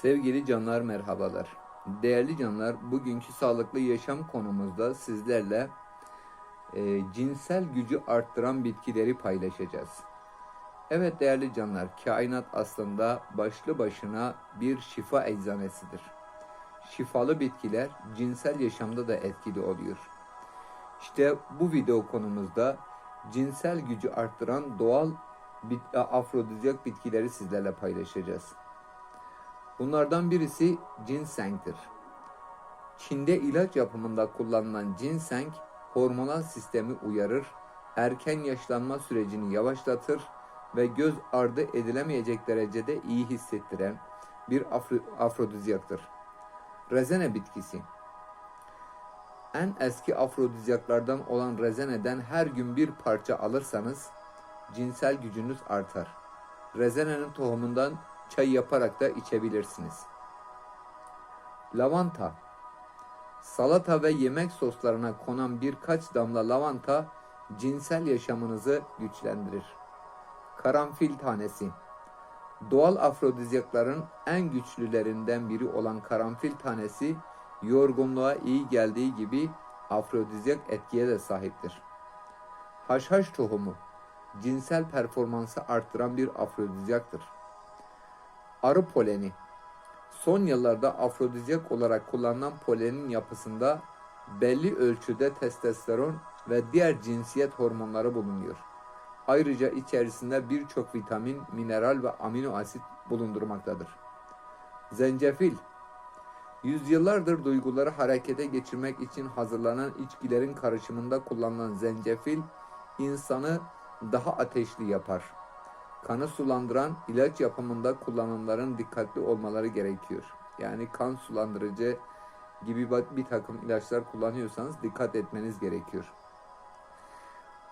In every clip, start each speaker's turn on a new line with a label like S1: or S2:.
S1: Sevgili canlar merhabalar. Değerli canlar, bugünkü sağlıklı yaşam konumuzda sizlerle e, cinsel gücü arttıran bitkileri paylaşacağız. Evet değerli canlar, kainat aslında başlı başına bir şifa eczanesidir. Şifalı bitkiler cinsel yaşamda da etkili oluyor. İşte bu video konumuzda cinsel gücü arttıran doğal bit- afrodizyak bitkileri sizlerle paylaşacağız. Bunlardan birisi ginseng'tir. Çin'de ilaç yapımında kullanılan ginseng hormonal sistemi uyarır, erken yaşlanma sürecini yavaşlatır ve göz ardı edilemeyecek derecede iyi hissettiren bir afro- afrodizyaktır. Rezene bitkisi en eski afrodizyaklardan olan rezeneden her gün bir parça alırsanız cinsel gücünüz artar. Rezenenin tohumundan çay yaparak da içebilirsiniz. Lavanta Salata ve yemek soslarına konan birkaç damla lavanta cinsel yaşamınızı güçlendirir. Karanfil tanesi Doğal afrodizyakların en güçlülerinden biri olan karanfil tanesi yorgunluğa iyi geldiği gibi afrodizyak etkiye de sahiptir. Haşhaş tohumu cinsel performansı arttıran bir afrodizyaktır. Arı poleni Son yıllarda afrodizyak olarak kullanılan polenin yapısında belli ölçüde testosteron ve diğer cinsiyet hormonları bulunuyor. Ayrıca içerisinde birçok vitamin, mineral ve amino asit bulundurmaktadır. Zencefil Yüzyıllardır duyguları harekete geçirmek için hazırlanan içkilerin karışımında kullanılan zencefil insanı daha ateşli yapar. Kanı sulandıran ilaç yapımında kullananların dikkatli olmaları gerekiyor. Yani kan sulandırıcı gibi bir takım ilaçlar kullanıyorsanız dikkat etmeniz gerekiyor.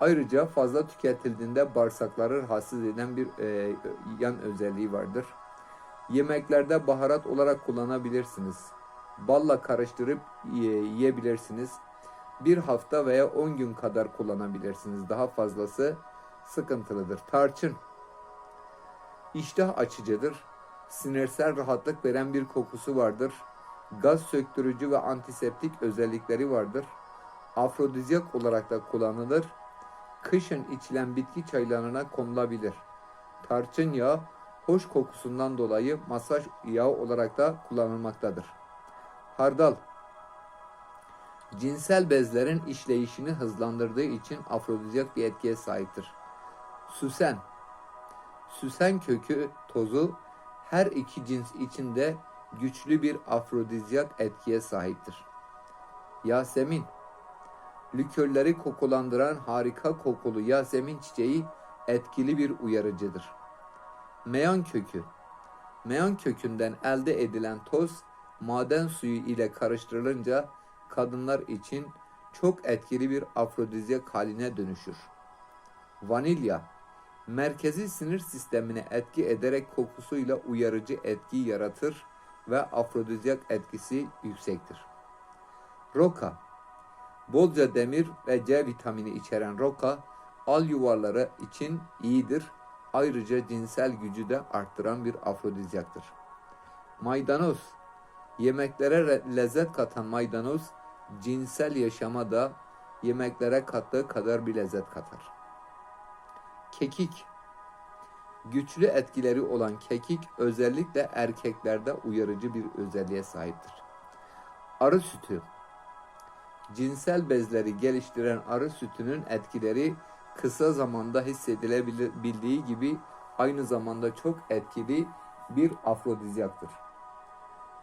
S1: Ayrıca fazla tüketildiğinde bağırsakları rahatsız eden bir e, yan özelliği vardır. Yemeklerde baharat olarak kullanabilirsiniz. Balla karıştırıp yiyebilirsiniz. Bir hafta veya 10 gün kadar kullanabilirsiniz. Daha fazlası sıkıntılıdır. Tarçın iştah açıcıdır. Sinirsel rahatlık veren bir kokusu vardır. Gaz söktürücü ve antiseptik özellikleri vardır. Afrodizyak olarak da kullanılır. Kışın içilen bitki çaylarına konulabilir. Tarçın yağı hoş kokusundan dolayı masaj yağı olarak da kullanılmaktadır. Hardal cinsel bezlerin işleyişini hızlandırdığı için afrodizyak bir etkiye sahiptir. Süsen Süsen kökü tozu her iki cins içinde güçlü bir afrodizyak etkiye sahiptir. Yasemin Likörleri kokulandıran harika kokulu Yasemin çiçeği etkili bir uyarıcıdır. Meyan kökü Meyan kökünden elde edilen toz maden suyu ile karıştırılınca kadınlar için çok etkili bir afrodizyak haline dönüşür. Vanilya merkezi sinir sistemine etki ederek kokusuyla uyarıcı etki yaratır ve afrodizyak etkisi yüksektir. Roka Bolca demir ve C vitamini içeren roka al yuvarları için iyidir. Ayrıca cinsel gücü de arttıran bir afrodizyaktır. Maydanoz Yemeklere lezzet katan maydanoz cinsel yaşama da yemeklere kattığı kadar bir lezzet katar. Kekik Güçlü etkileri olan kekik özellikle erkeklerde uyarıcı bir özelliğe sahiptir. Arı sütü Cinsel bezleri geliştiren arı sütünün etkileri kısa zamanda hissedilebildiği gibi aynı zamanda çok etkili bir afrodizyaktır.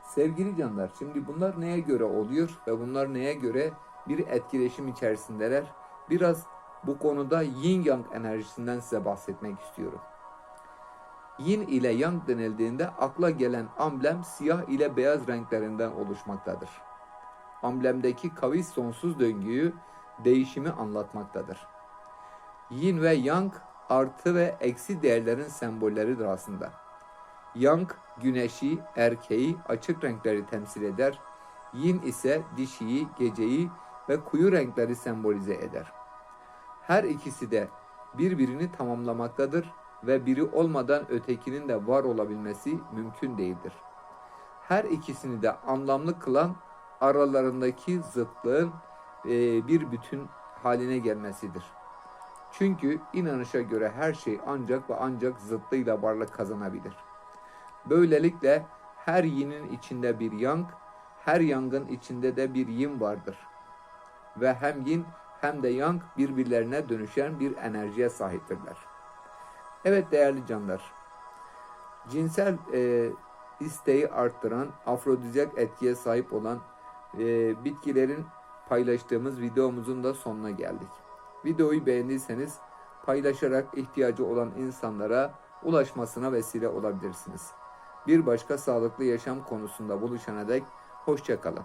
S1: Sevgili canlar, şimdi bunlar neye göre oluyor ve bunlar neye göre bir etkileşim içerisindeler? Biraz bu konuda yin yang enerjisinden size bahsetmek istiyorum. Yin ile yang denildiğinde akla gelen amblem siyah ile beyaz renklerinden oluşmaktadır. Amblemdeki kavis sonsuz döngüyü, değişimi anlatmaktadır. Yin ve yang artı ve eksi değerlerin sembolleridir aslında. Yang güneşi, erkeği, açık renkleri temsil eder. Yin ise dişiyi, geceyi ve kuyu renkleri sembolize eder. Her ikisi de birbirini tamamlamaktadır ve biri olmadan ötekinin de var olabilmesi mümkün değildir. Her ikisini de anlamlı kılan aralarındaki zıtlığın e, bir bütün haline gelmesidir. Çünkü inanışa göre her şey ancak ve ancak zıttıyla varlık kazanabilir. Böylelikle her yinin içinde bir yang, her yangın içinde de bir yin vardır. Ve hem yin hem de yang birbirlerine dönüşen bir enerjiye sahiptirler. Evet değerli canlar, cinsel e, isteği arttıran, afrodizyak etkiye sahip olan e, bitkilerin paylaştığımız videomuzun da sonuna geldik. Videoyu beğendiyseniz paylaşarak ihtiyacı olan insanlara ulaşmasına vesile olabilirsiniz. Bir başka sağlıklı yaşam konusunda buluşana dek hoşçakalın.